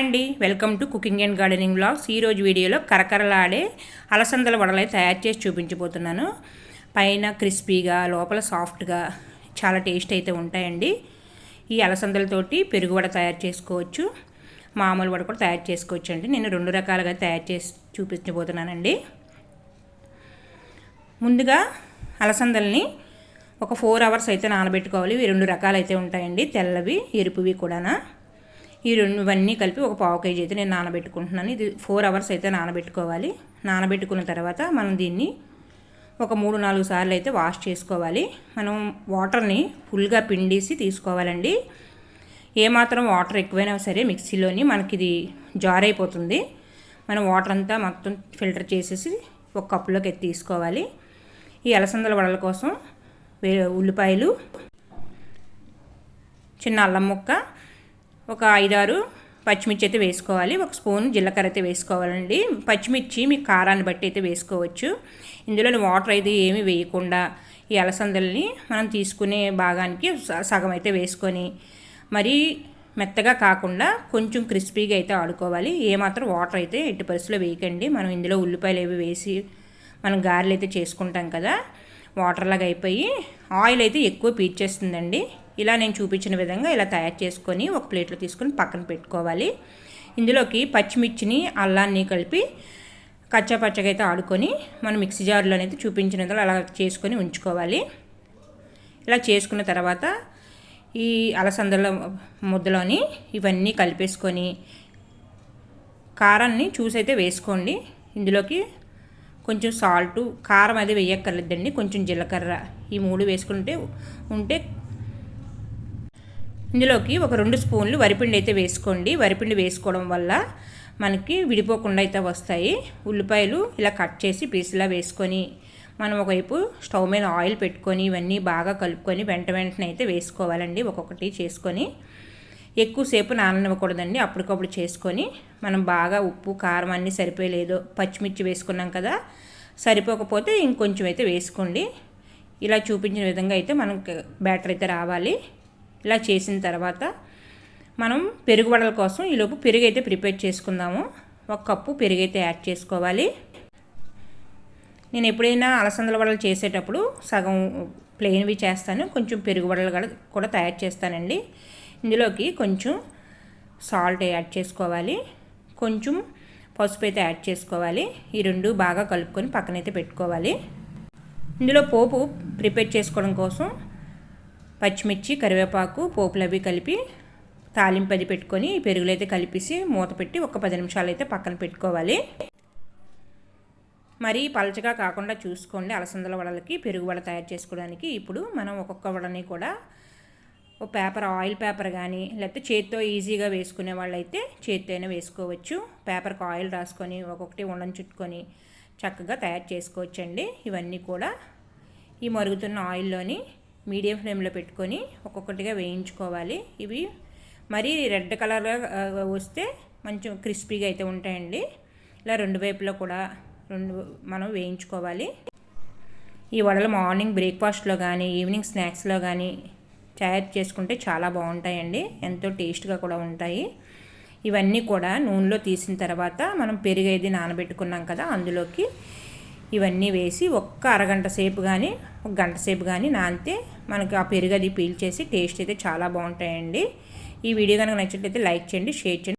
అండి. Welcome to cooking and gardening blogs ఈరోజు వీడియోలో కరకరలాడే అలసందల వడలై తయారు చేసి చూపించబోతున్నాను. పైన క్రిస్పీగా లోపల సాఫ్ట్గా చాలా టేస్ట్ అయితే ఉంటాయండి. ఈ అలసందలతోటి పెరుగు వడ తయారు చేసుకోవచ్చు. మామూలు వడ కూడా తయారు చేసుకోవచ్చు అండి నేను రెండు రకాలుగా తయారు చేసి చూపించబోతున్నానండి. ముందుగా అలసందల్ని ఒక ఫోర్ అవర్స్ అయితే నానబెట్టుకోవాలి. ఇవి రెండు రకాలు అయితే ఉంటాయండి. తెల్లవి ఎరుపువి కూడానా. ఈ రెండు ఇవన్నీ కలిపి ఒక పావు కేజీ అయితే నేను నానబెట్టుకుంటున్నాను. ఇది ఫోర్ అవర్స్ అయితే నానబెట్టుకోవాలి. నానబెట్టుకున్న తర్వాత మనం దీన్ని ఒక మూడు నాలుగు సార్లు అయితే వాష్ చేసుకోవాలి. మనం వాటర్ని ఫుల్గా పిండేసి తీసుకోవాలండి. ఏమాత్రం వాటర్ ఎక్కువైనా సరే మిక్సీలోని మనకి ఇది జార్ అయిపోతుంది మనం వాటర్ అంతా మొత్తం ఫిల్టర్ చేసేసి ఒక కప్పులోకి ఎత్తి తీసుకోవాలి. ఈ అలసందల వడల కోసం ఉల్లిపాయలు చిన్న అల్లం ముక్క ఒక ఐదారు పచ్చిమిర్చి అయితే వేసుకోవాలి. ఒక స్పూన్ జీలకర్ర అయితే వేసుకోవాలండి. పచ్చిమిర్చి మీ కారాన్ని బట్టి అయితే వేసుకోవచ్చు. ఇందులో వాటర్ అయితే ఏమీ వేయకుండా ఈ అలసందల్ని మనం తీసుకునే భాగానికి సగం అయితే వేసుకొని మరీ మెత్తగా కాకుండా కొంచెం క్రిస్పీగా అయితే ఆడుకోవాలి. ఏమాత్రం వాటర్ అయితే ఎట్టి పరిస్థితుల్లో వేయకండి. మనం ఇందులో ఉల్లిపాయలు ఏవి వేసి మనం గారెలు అయితే చేసుకుంటాం కదా వాటర్ లాగా అయిపోయి ఆయిల్ అయితే ఎక్కువ పీల్చేస్తుందండి. ఇలా నేను చూపించిన విధంగా ఇలా తయారు చేసుకొని ఒక ప్లేట్లో తీసుకొని పక్కన పెట్టుకోవాలి. ఇందులోకి పచ్చిమిర్చిని అల్లాన్ని కలిపి కచ్చా పచ్చగా అయితే ఆడుకొని మనం మిక్సీ జార్లో అయితే చూపించిన అలా చేసుకొని ఉంచుకోవాలి. ఇలా చేసుకున్న తర్వాత ఈ అలసందల ముద్దలోని ఇవన్నీ కలిపేసుకొని కారాన్ని చూసైతే వేసుకోండి. ఇందులోకి కొంచెం సాల్టు కారం అది వేయక్కర్లేదండి. కొంచెం జీలకర్ర ఈ మూడు వేసుకుంటే ఉంటే ఇందులోకి ఒక రెండు స్పూన్లు వరిపిండి అయితే వేసుకోండి. వరిపిండి వేసుకోవడం వల్ల మనకి విడిపోకుండా అయితే వస్తాయి. ఉల్లిపాయలు ఇలా కట్ చేసి పీసులా వేసుకొని మనం ఒకవైపు స్టవ్ మీద ఆయిల్ పెట్టుకొని ఇవన్నీ బాగా కలుపుకొని వెంట వెంటనే అయితే వేసుకోవాలండి ఒక్కొక్కటి చేసుకొని. ఎక్కువసేపు నాననివ్వకూడదండి. అప్పటికప్పుడు చేసుకొని మనం బాగా ఉప్పు కారం అన్నీ సరిపోయలేదో. పచ్చిమిర్చి వేసుకున్నాం కదా సరిపోకపోతే ఇంకొంచెం అయితే వేసుకోండి. ఇలా చూపించిన విధంగా అయితే మనం బ్యాటర్ అయితే రావాలి. ఇలా చేసిన తర్వాత మనం పెరుగు వడల కోసం ఈలోపు పెరుగు అయితే ప్రిపేర్ చేసుకుందాము. ఒక కప్పు పెరుగు అయితే యాడ్ చేసుకోవాలి. నేను ఎప్పుడైనా అలసందల వడలు చేసేటప్పుడు సగం ప్లెయిన్వి చేస్తాను. కొంచెం పెరుగు వడలు కూడా తయారు చేస్తానండి. ఇందులోకి కొంచెం సాల్ట్ యాడ్ చేసుకోవాలి. కొంచెం పసుపు అయితే యాడ్ చేసుకోవాలి. ఈ రెండు బాగా కలుపుకొని పక్కనైతే పెట్టుకోవాలి. ఇందులో పోపు ప్రిపేర్ చేసుకోవడం కోసం పచ్చిమిర్చి కరివేపాకు పోపులు అవి కలిపి తాలింపది పెట్టుకొని పెరుగులు అయితే కలిపేసి మూత పెట్టి ఒక పది నిమిషాలు అయితే పక్కన పెట్టుకోవాలి. మరీ పలచగా కాకుండా చూసుకోండి. అలసందల వడలకి పెరుగు వడ తయారు చేసుకోవడానికి ఇప్పుడు మనం ఒక్కొక్క వడని కూడా ఒక పేపర్ ఆయిల్ పేపర్ కానీ లేకపోతే చేతితో ఈజీగా వేసుకునే వాళ్ళైతే చేతితో అయినా వేసుకోవచ్చు. పేపర్కి ఆయిల్ రాసుకొని ఒక్కొక్కటి ఉండని చుట్టుకొని చక్కగా తయారు చేసుకోవచ్చండి. ఇవన్నీ కూడా ఈ మరుగుతున్న ఆయిల్లోని మీడియం ఫ్లేమ్లో పెట్టుకొని ఒక్కొక్కటిగా వేయించుకోవాలి. ఇవి మరీ రెడ్ కలర్గా వస్తే మంచిగా క్రిస్పీగా అయితే ఉంటాయండి. ఇలా రెండు వైపులో కూడా రెండు మనం వేయించుకోవాలి. ఈ వడలు మార్నింగ్ బ్రేక్ఫాస్ట్లో కానీ ఈవినింగ్ స్నాక్స్లో కానీ తయారు చేసుకుంటే చాలా బాగుంటాయండి. ఎంతో టేస్ట్గా కూడా ఉంటాయి. ఇవన్నీ కూడా నూనెలో తీసిన తర్వాత మనం పెరుగైది నానబెట్టుకున్నాం కదా అందులోకి ఇవన్నీ వేసి ఒక్క అరగంట సేపు కానీ ఒక గంట సేపు కానీ నానితే మనకి ఆ పెరుగు అది పీల్చేసి టేస్ట్ అయితే చాలా బాగుంటాయండి. ఈ వీడియో కనుక నచ్చినట్లయితే లైక్ చేయండి షేర్ చేయండి.